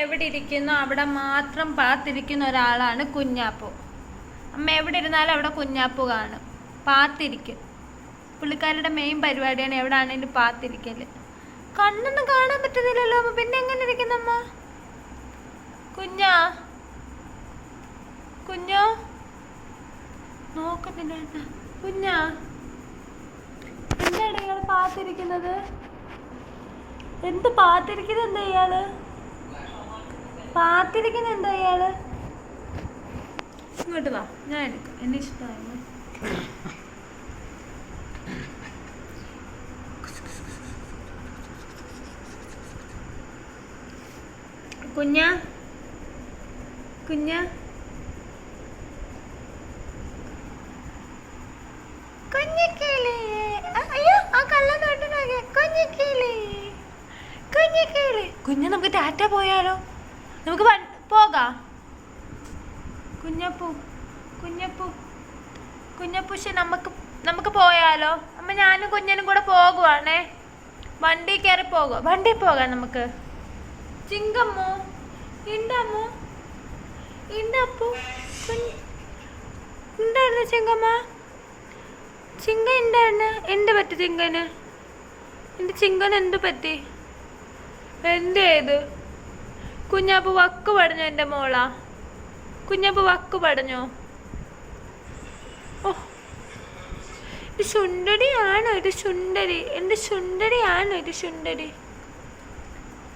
എവിടെ ഇരിക്കുന്നു? അവിടെ മാത്രം പാത്തിരിക്കുന്ന ഒരാളാണ് കുഞ്ഞാപ്പു. അമ്മ എവിടെ ഇരുന്നാലും അവിടെ കുഞ്ഞാപ്പു കാണും. പാത്തിരിക്കും. പുള്ളിക്കാരുടെ മെയിൻ പരിപാടിയാണ് എവിടെ ആണെങ്കിലും പാത്തിരിക്കൽ. കണ്ണൊന്നും കാണാൻ പറ്റുന്നില്ലല്ലോ അമ്മ. പിന്നെ എങ്ങനെ ഇരിക്കുന്നമ്മ കുഞ്ഞാ? കുഞ്ഞോ? നോക്കുന്നില്ല? കുഞ്ഞാ? എന്താണ് ഇയാൾ പാത്തിരിക്കുന്നത്? എന്ത് പാത്തിരിക്കുന്നത് എന്താ ഇയാൾ? പാത്തിരിക്കുന്ന എന്താ അയാൾ ഇങ്ങോട്ട് വാ ഞാൻ എടുക്കാം. എന്നെ ഇഷ്ടമായി? കുഞ്ഞ? കുഞ്ഞ? കുഞ്ഞിക്കിളി. അയ്യോ ആ കള്ള നോട്ടിനൊക്കെ കുഞ്ഞിക്കിളി. കുഞ്ഞിക്കിളി. കുഞ്ഞ് നമുക്ക് ടാറ്റ പോയാലോ? നമുക്ക് പോകാം. കുഞ്ഞപ്പു കുഞ്ഞപ്പു കുഞ്ഞപ്പൂശ നമുക്ക് നമുക്ക് പോയാലോ? അമ്മ ഞാനും കുഞ്ഞനും കൂടെ പോകുവാണേ. വണ്ടി കയറി പോകുക വണ്ടി പോകാം നമുക്ക്. ചിങ്കമ്മോ ഇണ്ടമ്മോ ഇണ്ടപ്പു ഉണ്ടായിരുന്നു ചിങ്കമ്മ ചിങ്ക ഉണ്ടായിരുന്നു എന്ത് പറ്റി ചിങ്കന് എന്റെ ചിങ്കന് എന്ത് പറ്റി? എന്ത് ചെയ്തു? കുഞ്ഞാപ്പ് വക്ക് പടഞ്ഞോ എന്റെ മോളാ? കുഞ്ഞാപ്പ് വക്ക് പടഞ്ഞോ? ഓ. ഇത് ശുണ്ടടിയാണോ ഇത് ശുണ്ടരി എന്റെ സുണ്ടരിയാണോ ഇത് ശുണ്ടരി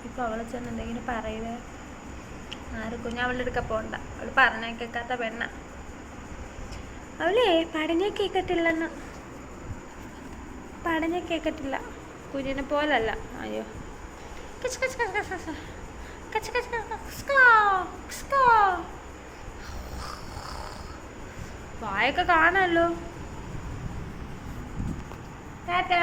ഇപ്പൊ അവളെ ചെന്ന് എന്തെങ്കിലും പറയുന്നത് ആര് കുഞ്ഞ് അവളുടെ അടുക്ക പോണ്ട. അവൾ പറഞ്ഞ കേൾക്കാത്ത പെണ്ണ. അവളേ പടഞ്ഞ കേൾക്കത്തില്ലെന്ന് പടഞ്ഞ കേൾക്കത്തില്ല കുഞ്ഞിനെ പോലല്ല. അയ്യോ. കച്ച് കച്ച് കച്ച് കച്ച് വായൊക്കെ കാണാമല്ലോ ടാറ്റാ